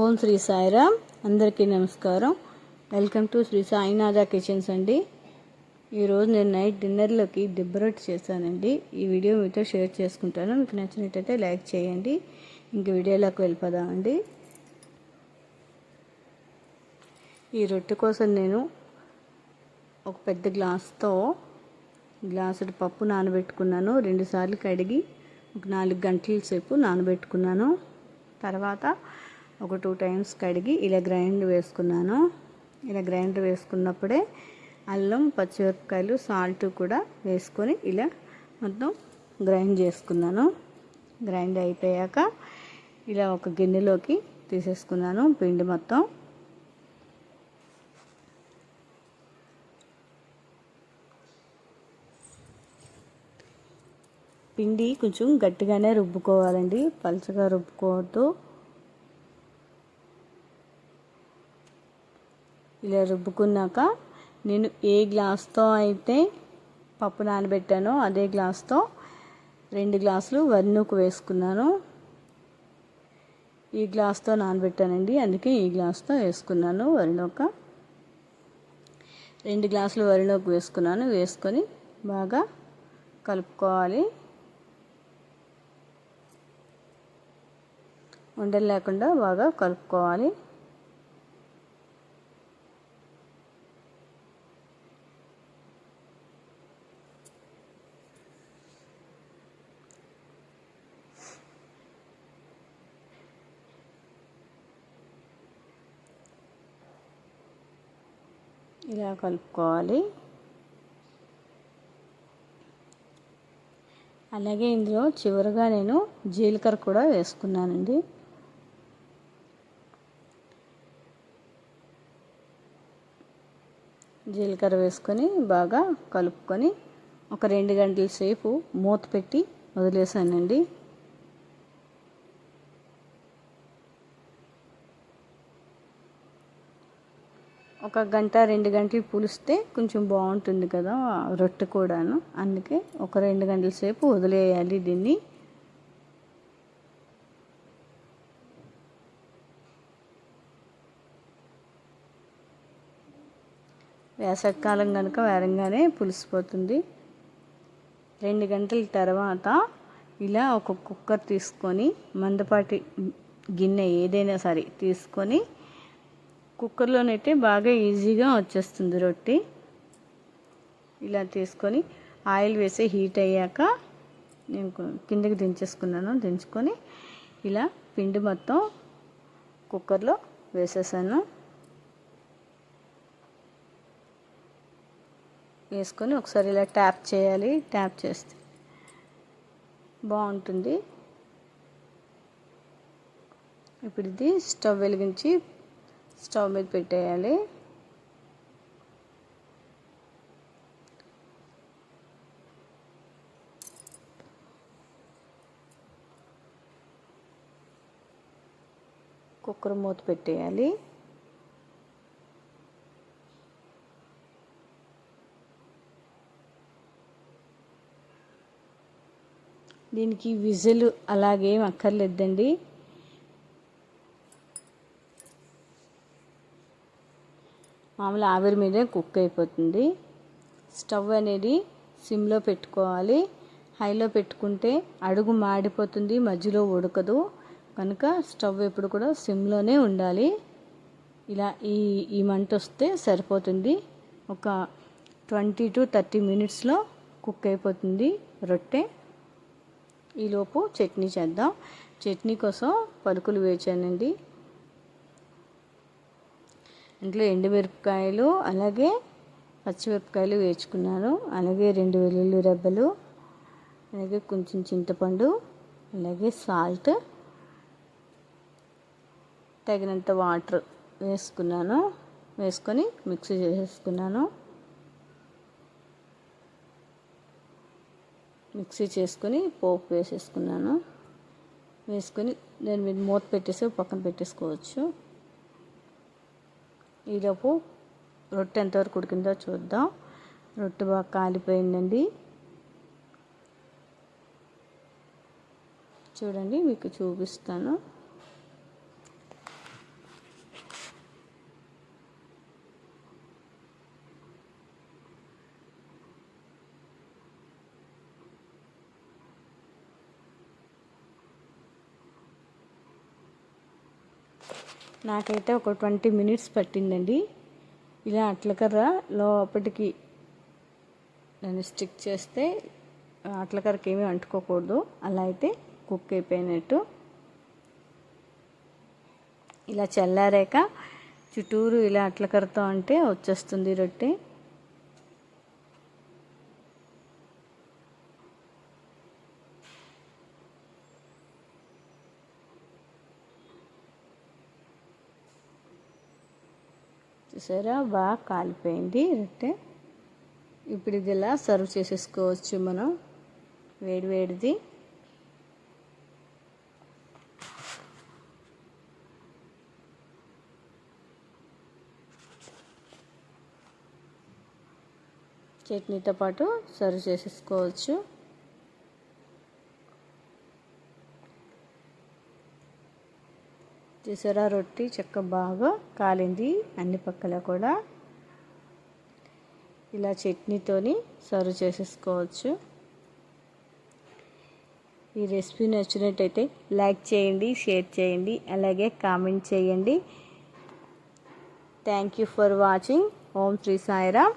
ఓం శ్రీ సాయిరామ్. అందరికీ నమస్కారం. Welcome to Shri Sainatha kitchens అండి. ఈరోజు నేను నైట్ డిన్నర్లోకి దిబ్బ చేశానండి. ఈ వీడియో మీతో షేర్ చేసుకుంటాను. మీకు నచ్చినట్టయితే లైక్ చేయండి. ఇంక వీడియోలోకి వెళ్ళిపోదామండి. ఈ రొట్టె కోసం నేను ఒక పెద్ద గ్లాస్తో గ్లాసుడు పప్పు నానబెట్టుకున్నాను. రెండుసార్లు కడిగి ఒక నాలుగు గంటల సేపు నానబెట్టుకున్నాను. తర్వాత ఒక టూ టైమ్స్ కడిగి ఇలా గ్రైండ్ వేసుకున్నాను. ఇలా గ్రైండర్ వేసుకున్నప్పుడే అల్లం పచ్చిమిరపకాయలు సాల్ట్ కూడా వేసుకొని ఇలా మొత్తం గ్రైండ్ చేసుకున్నాను. గ్రైండ్ అయిపోయాక ఇలా ఒక గిన్నెలోకి తీసేసుకున్నాను పిండి మొత్తం. పిండి కొంచెం గట్టిగానే రుబ్బుకోవాలండి. పలుచగా రుబ్బుకోవద్దు. ఇలా రుబ్బుకున్నాక నేను ఏ గ్లాస్తో అయితే పప్పు నానబెట్టానో అదే గ్లాస్తో రెండు గ్లాసులు వరినూకు వేసుకున్నాను. ఈ గ్లాస్తో నానబెట్టానండి. అందుకే ఈ గ్లాస్తో వేసుకున్నాను వరినూక రెండు గ్లాసులు వరినూకు వేసుకున్నాను. వేసుకొని బాగా కలుపుకోవాలి. ఉండలు లేకుండా బాగా కలుపుకోవాలి. ఇలా కలుపుకోవాలి. అలాగే ఇందులో చివరిగా నేను జీలకర్ర కూడా వేసుకున్నానండి. జీలకర్ర వేసుకొని బాగా కలుపుకొని ఒక రెండు గంటల సేపు మూత పెట్టి వదిలేసానండి. ఒక గంట రెండు గంటలు పులిస్తే కొంచెం బాగుంటుంది కదా రొట్టె కూడాను. అందుకే ఒక రెండు గంటల సేపు వదిలేయాలి దీన్ని. వేసవికాలం కనుక వేరంగానే పులిసిపోతుంది. రెండు గంటల తర్వాత ఇలా ఒక కుక్కర్ తీసుకొని మందపాటి గిన్నె ఏదైనా సరే తీసుకొని కుక్కర్లోనైతే బాగా ఈజీగా వచ్చేస్తుంది రొట్టి. ఇలా తీసుకొని ఆయిల్ వేసి హీట్ అయ్యాక నేను కిందకి దించేసుకున్నాను. దించుకొని ఇలా పిండి మొత్తం కుక్కర్లో వేసేసాను. వేసుకొని ఒకసారి ఇలా ట్యాప్ చేయాలి. ట్యాప్ చేస్తే బాగుంటుంది. ఇప్పుడు ఇది స్టవ్ వెలిగించి స్టవ్ మీద పెట్టేయాలి. కుక్కర్ మూత పెట్టేయాలి. దీనికి విజిల్ అలాగేం అక్కర్లేదండి. మామూలు ఆవిరి మీదే కుక్ అయిపోతుంది. స్టవ్ అనేది సిమ్లో పెట్టుకోవాలి. హైలో పెట్టుకుంటే అడుగు మాడిపోతుంది మధ్యలో ఉడకదు. కనుక స్టవ్ ఎప్పుడు కూడా సిమ్లోనే ఉండాలి. ఇలా ఈ ఈ మంట వస్తే సరిపోతుంది. ఒక ట్వంటీ టు థర్టీ మినిట్స్లో కుక్ అయిపోతుంది రొట్టె. ఈలోపు చట్నీ చేద్దాం. చట్నీ కోసం పలుకులు వేచానండి. ఇంట్లో ఎండుమిరపకాయలు అలాగే పచ్చిమిరపకాయలు వేచుకున్నాను అలాగే రెండు వెల్లుల్లి రెబ్బలు అలాగే కొంచెం చింతపండు అలాగే సాల్ట్ తగినంత వాటర్ వేసుకున్నాను. వేసుకొని మిక్సీ చేసేసుకున్నాను. మిక్సీ చేసుకొని పోపు వేసేసుకున్నాను. వేసుకొని దాని మీద మూత పెట్టేసి పక్కన పెట్టేసుకోవచ్చు. ఈలోపు రొట్టె ఎంతవరకు ఉడికిందో చూద్దాం. రొట్టె బాగా కాలిపోయిందండి. చూడండి మీకు చూపిస్తాను. నాకైతే ఒక ట్వంటీ మినిట్స్ పట్టిందండి. ఇలా అట్లకర్ర లోపటికి దాన్ని స్టిక్ చేస్తే అట్లకర్రకి ఏమీ అంటుకోకూడదు. అలా అయితే కుక్ అయిపోయినట్టు. ఇలా చల్లారాక చుట్టూరు ఇలా అట్లకర్రతో అంటే వచ్చేస్తుంది రొట్టె. చూసారా? బాగా కాలిపోయింది రొట్టె. ఇప్పుడు ఇది ఇలా సర్వ్ చేసేసుకోవచ్చు మనం? వేడి వేడిది. చట్నీతో పాటు సర్వ్ చేసేసుకోవచ్చు. చూసారా? రొట్టి చెక్క బాగా కాలింది. అన్ని పక్కల కూడా ఇలా చట్నీతోని సర్వ్ చేసేసుకోవచ్చు. ఈ రెసిపీ నచ్చినట్టయితే లైక్ చేయండి షేర్ చేయండి అలాగే కామెంట్ చేయండి. Thank you for watching. Om Shri Sairam.